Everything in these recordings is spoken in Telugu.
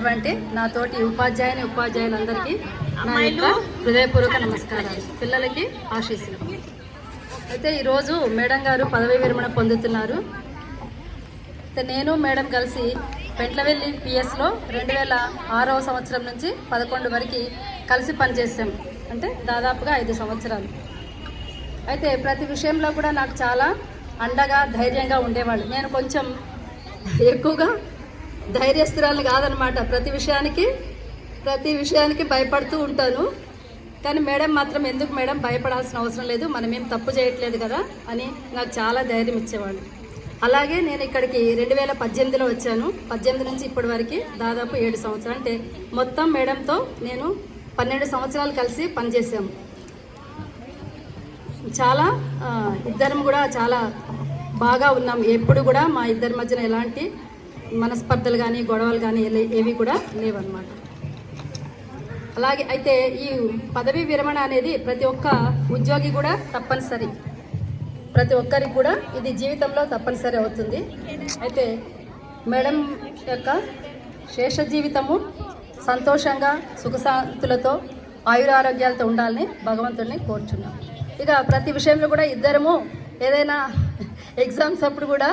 అటువంటి నా తోటి ఉపాధ్యాయుని ఉపాధ్యాయులందరికీ నా యొక్క హృదయపూర్వక నమస్కారాలు. పిల్లలకి ఆశీస్సులు. అయితే ఈరోజు మేడం గారు పదవి విరమణ పొందుతున్నారు. అయితే నేను మేడం కలిసి పెంట్లవెల్లి పిఎస్లో రెండు వేల ఆరవ సంవత్సరం నుంచి పదకొండు వరకు కలిసి పనిచేసాం అంటే దాదాపుగా ఐదు సంవత్సరాలు. అయితే ప్రతి విషయంలో కూడా నాకు చాలా అండగా ధైర్యంగా ఉండేవాళ్ళు. నేను కొంచెం ఎక్కువగా ధైర్యస్థిరాలు కాదనమాట. ప్రతి విషయానికి ప్రతి విషయానికి భయపడుతూ ఉంటాను. కానీ మేడం మాత్రం ఎందుకు మేడం భయపడాల్సిన అవసరం లేదు. మనం ఏం తప్పు చేయట్లేదు కదా అని నాకు చాలా ధైర్యం ఇచ్చేవాళ్ళు. అలాగే నేను ఇక్కడికి రెండు వేల పద్దెనిమిదిలో వచ్చాను. పద్దెనిమిది నుంచి ఇప్పటి వరకు దాదాపు ఏడు సంవత్సరాలు. అంటే మొత్తం మేడంతో నేను పన్నెండు సంవత్సరాలు కలిసి పనిచేసాము చాలా ఇద్దరం కూడా చాలా బాగా ఉన్నాం. ఎప్పుడు కూడా మా ఇద్దరి మధ్యన ఎలాంటి మనస్పర్ధలు కానీ గొడవలు కానీ ఏవి కూడా లేవన్నమాట. అలాగే అయితే ఈ పదవీ విరమణ అనేది ప్రతి ఒక్క ఉద్యోగి కూడా తప్పనిసరి. ప్రతి ఒక్కరికి కూడా ఇది జీవితంలో తప్పనిసరి అవుతుంది. అయితే మేడం యొక్క శేష జీవితము సంతోషంగా సుఖశాంతులతో ఆయురారోగ్యాలతో ఉండాలని భగవంతుడిని కోరుచున్నాం. ఇక ప్రతి విషయంలో కూడా ఇద్దరము ఏదైనా ఎగ్జామ్స్ అప్పుడు కూడా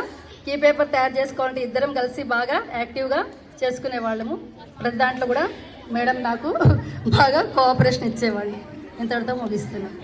కీ పేపర్ తయారు చేసుకోవాలంటే ఇద్దరం కలిసి బాగా యాక్టివ్గా చేసుకునే వాళ్ళము. ప్రతి దాంట్లో కూడా మేడం నాకు బాగా కోఆపరేషన్ ఇచ్చేవాళ్ళు. ఇంతటితో ముగిస్తున్నాను.